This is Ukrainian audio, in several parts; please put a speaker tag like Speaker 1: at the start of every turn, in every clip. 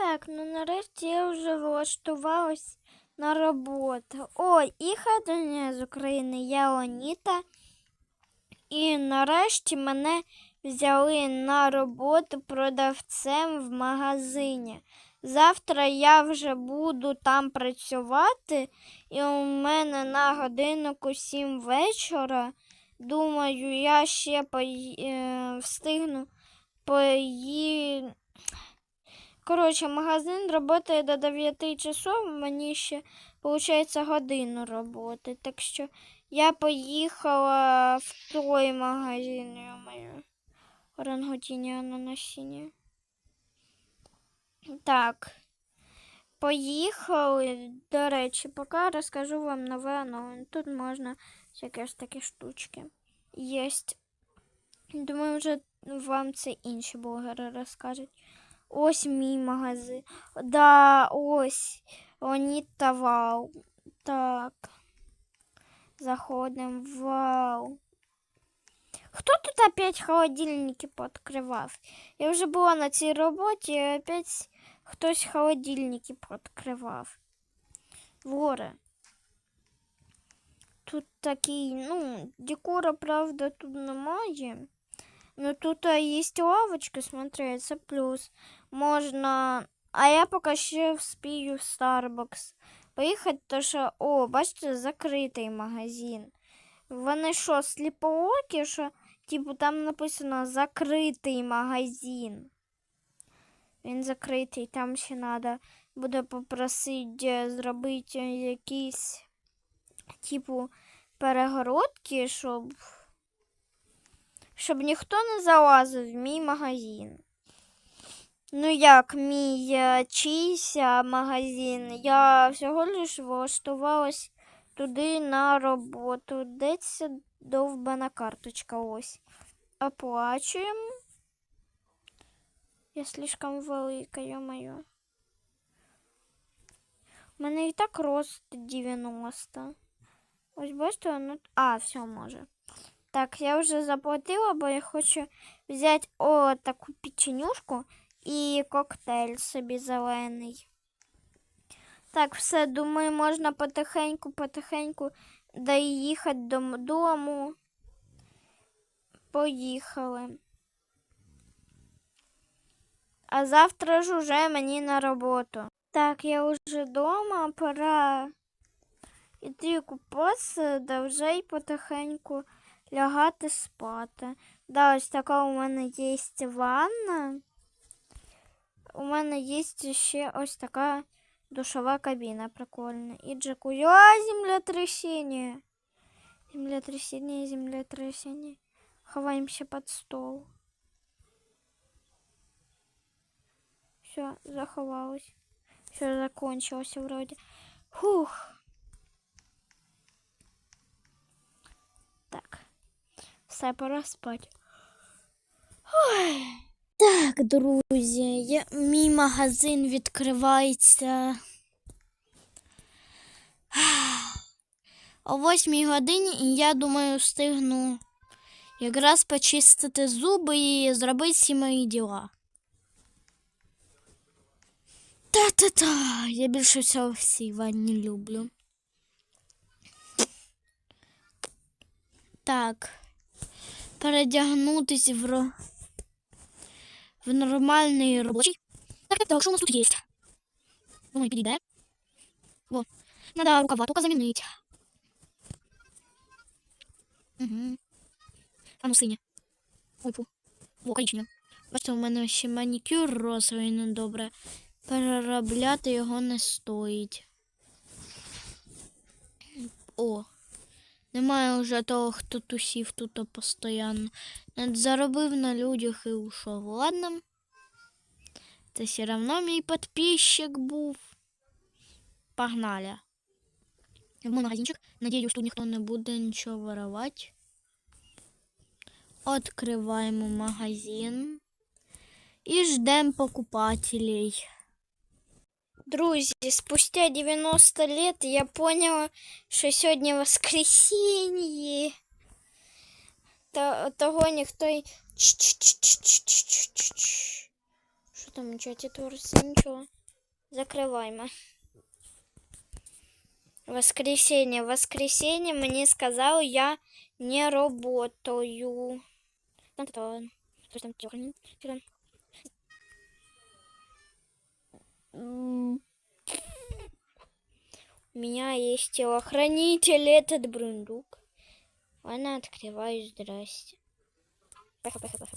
Speaker 1: Так, ну нарешті я вже влаштувалась на роботу. Ой, і хатуня з України, я Оніта. І нарешті мене взяли на роботу продавцем в магазині. Завтра я вже буду там працювати, і у мене на годиннику 7 вечора. Думаю, я ще пої... е, встигну пої... Коротше, магазин працює до 9 часов, мені ще, виходить, годину роботи. Так що я поїхала в той магазин, моє орангутіні на насіння. Так. Поїхали. До речі, поки розкажу вам нове нове. Тут можна всякі такі штучки. Єсть. Думаю, вже вам це інші блогери розкажуть. Ось мій магазин. Да, ось. Оніта вау. Так. Заходимо. Вау. Хто тут опять холодильники пооткривав? Я вже була на цій роботі, і опять хтось холодильники пооткривав. Вори. Тут такий, ну, декора, правда, тут немає. Ну тут а, є лавочка, смотри, це плюс. Можна. А я поки ще вспію в Starbucks. Поїхати, то що, о, бачите, закритий магазин. Вони що, сліпоокі, що, типу, там написано закритий магазин. Він закритий, там ще треба буде попросити зробити якісь, типу, перегородки, щоб щоб ніхто не залазив в мій магазин. Ну, як мій е, чийсь е, магазин, я всього лиш влаштувалась туди на роботу. Де ця довбана карточка ось. Оплачуємо. Я слишком велика, ё-моё. У мене і так рост 90. Ось бачите, воно. А, все може. Так, я вже заплатила, бо я хочу взяти о таку печенюшку і коктейль собі зелений. Так, все, думаю, можна потихеньку-потихеньку доїхати додому. Поїхали. А завтра ж уже мені на роботу. Так, я вже вдома, пора йти купатися, да вже й потихеньку лягати спати. Да, ось така у мене є ванна. У мене є ще ось така душова кабіна прикольна. І джакузі. А, землетрясение. Землетрясение, землетрясение. Ховаемся под стол. Все, заховалось. Все закончилось вроде. Фух. Так. Все, пора спати. Ой. Так, друзі, я, мій магазин відкривається. О 8 годині, і я думаю, встигну якраз почистити зуби і зробити всі мої діла. Та-та-та, я більше всього в цій ванні люблю. Так, передягнутись в. В нормальний робочий. Так, так, так, у нас тут є? Думаю, підійде. Во, надо рукава только замінити. Угу. А ну синя. Ой, фу. Во, коричневе. Бачите, у мене ще манікюр розовий, ну добре. Переробляти його не стоїть. О. Немає вже того, хто тусів тут постійно. Заробив на людях і ушов. Ладно. Це все одно мій підписчик був. Погнали. В мой магазинчик. Надеюсь, тут ніхто не буде нічого воровать. Откриваємо магазин. І ждем покупателей. Друзі, спустя 90 лет я поняла, що сьогодні воскресенье. Та- Того ніхто й... Ч-ч-ч-ч-ч-ч-ч-ч. Що Що там у чаті твориться? Нічого. Закриваємо. Воскресенье. Воскресенье мне сказал, я не работаю. Там У меня есть телохранитель, этот брундук. Ладно, открываю, здрасте. Пеха, пеха, пеха.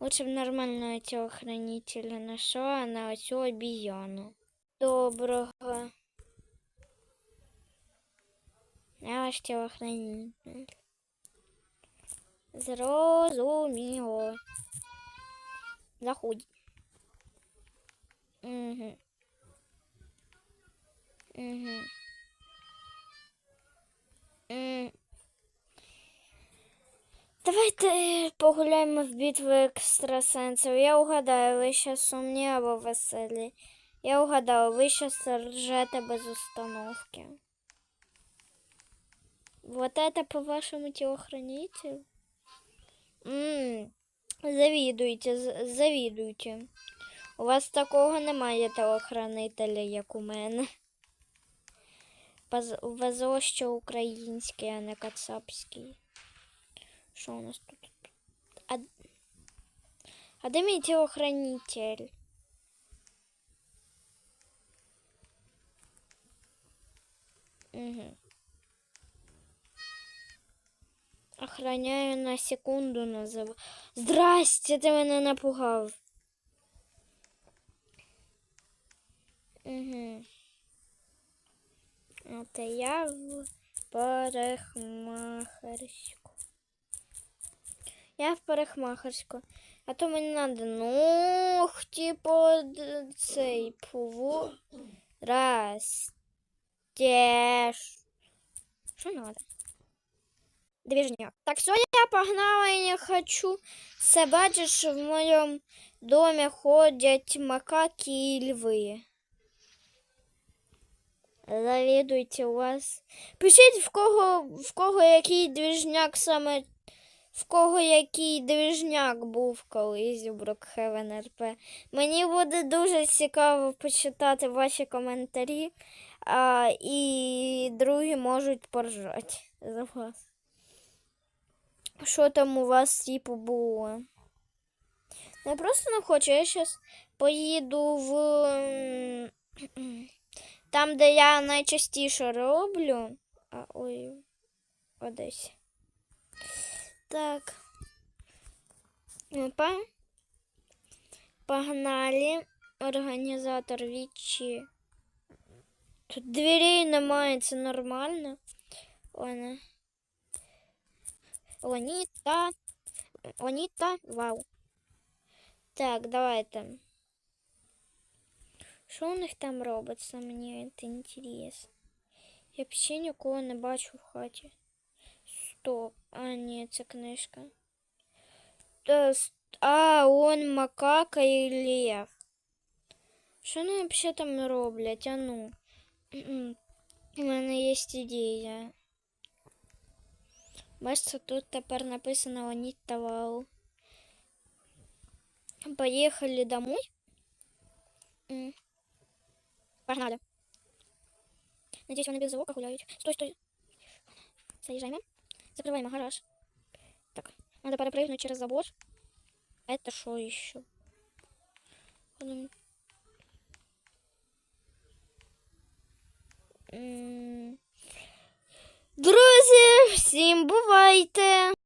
Speaker 1: Лучше бы нормального телохранителя нашла, а на всю обезьяну. Доброго. Я ваш телохранитель. Зрозуміло. Заходь. Угу. Угу. Давайте погуляємо в битву екстрасенсів. Я угадаю, ви щас сумні або веселі. Я угадала, ви щас ржете без установки. Вот это по-вашему телохранитель? Ммм, завідуйте, завідуйте. У вас такого немає телохранителя, як у мене. Везло, що український, а не кацапський. Що у нас тут? А, а де мій телохранитель? Угу. Охраняю на секунду назив. Здрасте, ти мене напугав. Угу. От я в парикмахерську. Я в парикмахерську. А то мені надо ногті под цей пову. Раз. Теш. Що надо? Движня. Так, все, я погнала и не хочу. Все бачиш, в моем доме ходять макаки и львы. Завідуйте у вас. Пишіть в кого, в кого який движняк саме. В кого який движняк був колись у Брокхевен РП. Мені буде дуже цікаво почитати ваші коментарі, а, і другі можуть поржати за вас. Що там у вас типу було? Я просто не хочу. Я зараз поїду в там, де я найчастіше роблю. А, ой, Одесі. Так. Опа. Погнали. Організатор Вічі. Тут дверей немає, це нормально. Ладно. Ланіта. Ланіта. Вау. Так, давайте. Що у них там робиться? Мені це інтересно. Я взагалі нікого не бачу в хаті. Стоп. А, ні, це книжка. Та, с- А, он макака і лев. Що вони взагалі там роблять? А ну. М-м. У мене є ідея. Бачите, тут тепер написано Ланіта Вау. Поехали домой. Погнали. Надеюсь, вони без звука гуляють. Стой, стой. Заезжаем. Закрываем гараж. Так, надо перепрыгнуть через забор. Это что еще? М. М. Друзі, всім бувайте!